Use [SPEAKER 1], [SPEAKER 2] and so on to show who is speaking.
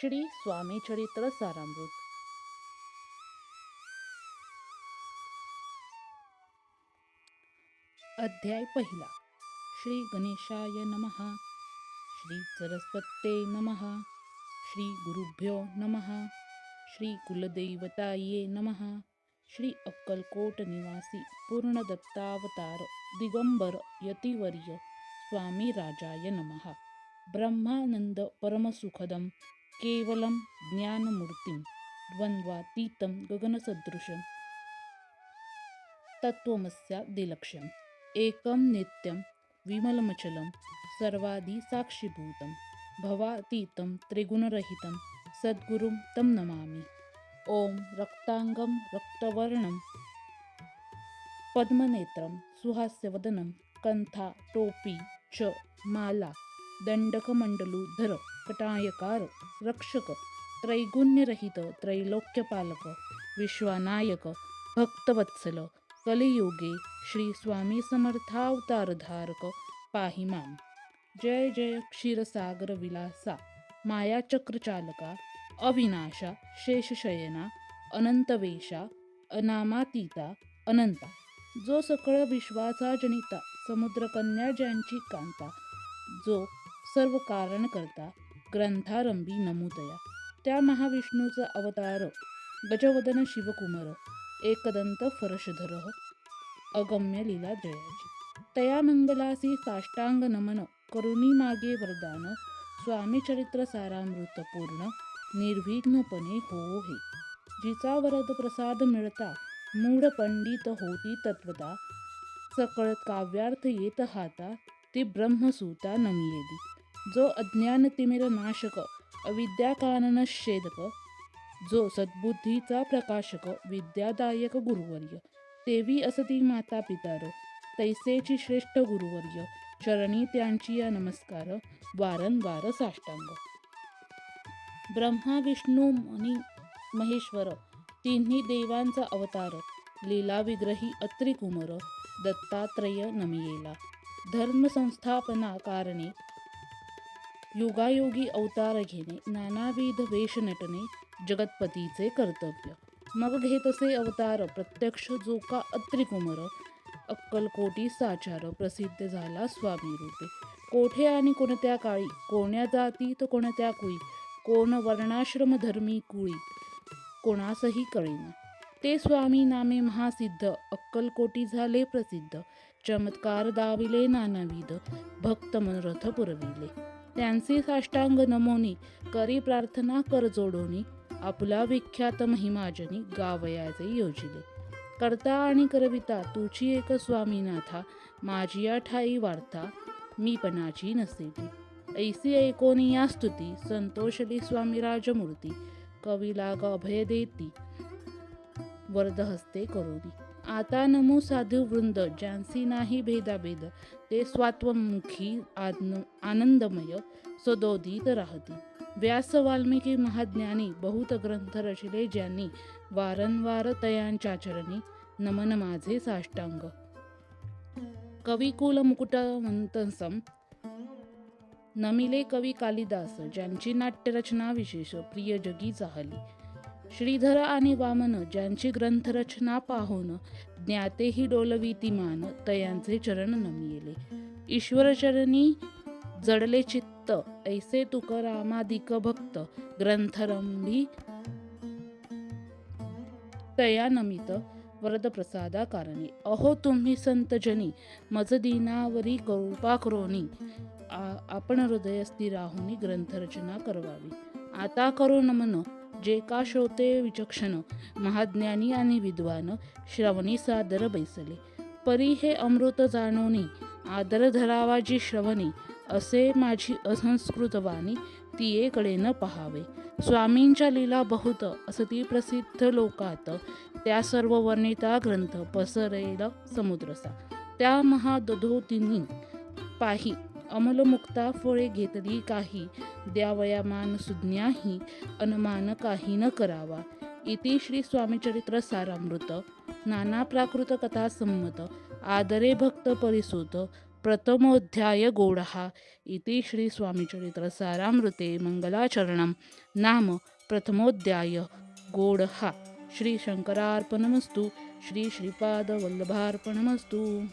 [SPEAKER 1] श्री स्वामी चरित्र सारामृत. अध्याय पहिला. श्री गणेशाय नमः. श्री सरस्वते नमः. श्री गुरुभ्यो नमः. श्री कुलदैवताये नमः. श्री अक्कलकोट निवासी पूर्णदत्तावतार दिगंबर यतिवर्य स्वामी राजाय नमः. ब्रह्मानंद परमसुखदं केवलं ज्ञानमूर्तिं द्वन्द्वातीतं गगनसदृशं तत्त्वमस्यादिलक्ष्यम् एकं नित्यं विमलमचलं सर्वादिसाक्षिभूतं भवातीतं त्रिगुणरहितं सद्गुरुं तं नमामि। ॐ रक्ताङ्गं रक्तवर्णं पद्मनेत्रं सुहास्यवदनं कन्था टोपी च माला दण्डकमण्डलूधर। कटायकार रक्षक त्रैगुण्यरहित त्रैलोक्यपालक विश्वानायक भक्तवत्सल कलियुगे श्री स्वामी समर्थावतारधारक पाहि मां जय जय क्षीरसागर विलासा मायाचक्रचालका अविनाशा शेषशयना अनंतवेशा अनामातीता अनंता। जो सकळ विश्वाचा जनिता समुद्रकन्या ज्यांची कांता जो सर्व कारण करता ग्रंथारंभी नमुदया. त्या महाविष्णूचा अवतार गजवदन शिवकुमार एकदंत फरशधर अगम्य लीला जयाची तया मंगलासी साष्टांग नमन करुणी मागे वरदान स्वामी चरित्र सारामृत पूर्ण निर्विघ्नपणे हो हे. जिचा वरद प्रसाद मिळता मूळ पंडित होती तत्वता सकळ काव्यार्थ येत हाता ती ब्रह्मसूता नमियेदी. जो अज्ञान तिमिर नाशक अविद्याकानन छेदक जो सद्बुद्धीचा प्रकाशक विद्यादायक गुरुवर्य तेवी असती माता पितार तैसेची श्रेष्ठ गुरुवर्य चरणी त्यांची या नमस्कार वारंवार साष्टांग. ब्रह्मा विष्णू मनी महेश्वर तिन्ही देवांचा अवतार लीला विग्रही अत्रिकुमर दत्तात्रय नमियेला. धर्म संस्थापना कारणे युगायोगी अवतार घेणे नानाविध वेश नटणे जगतपतीचे कर्तव्य. मग घेत असे अवतार प्रत्यक्ष जो का अत्रिकुमर अक्कलकोटी साचार प्रसिद्ध झाला स्वामी रूपे. कोठे आणि कोणत्या काळी कोण्या जाती तर कोणत्या कुळी कोण वर्णाश्रम धर्मी कुळी कोणासही कळेना. ते स्वामी नामे महासिद्ध अक्कलकोटी झाले प्रसिद्ध. चमत्कार दाविले नानाविध भक्त मनरथ पुरविले. त्यांची साष्टांग नमोनी करी प्रार्थना कर जोडोनी आपला विख्यात महिमाजनी गावयाचे योजिले. करता आणि करविता तुझी एक स्वामीनाथा माझी या ठाई वार्ता मी पणाची नसेली ऐसी ऐकोनी या स्तुती संतोषली स्वामी राजमूर्ती कवीला अभय देती वरदहस्ते करोनी. आता नमो साधू वृंद ज्यांसी नाही भेदाभेद ते स्वात्वमुखी आन आनंदमय सदोदित राहती. व्यास वाल्मिकी महाज्ञानी बहुत ग्रंथ रचिले ज्यांनी वारंवार तयांच्या चरणी नमन माझे साष्टांग. कविकुल मुकुटवंतसम नमिले कवी कालिदास ज्यांची नाट्यरचना विशेष प्रिय जगी चाहली. श्रीधर आणि वामन ज्यांची ग्रंथरचना पाहून ज्ञातेही डोलविती मान तयांचे चरण नमिले ईश्वरचरणी जडले चित्त ऐसे तुकारामादिक भक्त ग्रंथरंभी तया नमित वरद प्रसादा कारणे. अहो तुम्ही संतजनी मज दीनावरी कृपा करोनी आ- आपण हृदयस्थी राहुनी ग्रंथरचना करवावी. आता करो नमन जे का श्रोते विचक्षण महाज्ञानी आणि विद्वान श्रवणी सादर बैसले. परी हे अमृत जाणोनी आदर धरावा जी श्रवणी असे माझी असंस्कृत वाणी तियेकडे न पहावे. स्वामींच्या लीला बहुत असती प्रसिद्ध लोकात त्या सर्व वर्णिता ग्रंथ पसरेल समुद्रसा. त्या महादधोतींनी पाही अमलमुक्ता फळे घेतली काही द्यावया मान सुज्ञाही अनमान काही न करावा. इति श्री स्वामीचरित्र सारामृत. नाना प्राकृत कथा संमत. आदरे भक्त परिसुत. प्रथमोध्याय गोडहा. इति श्रीस्वामिचरित्रसारामृते मङ्गलाचरणं नाम प्रथमोध्याय गोडहा. श्री श्रीशङ्करार्पणमस्तु श्री श्रीपादवल्लभार्पणमस्तु.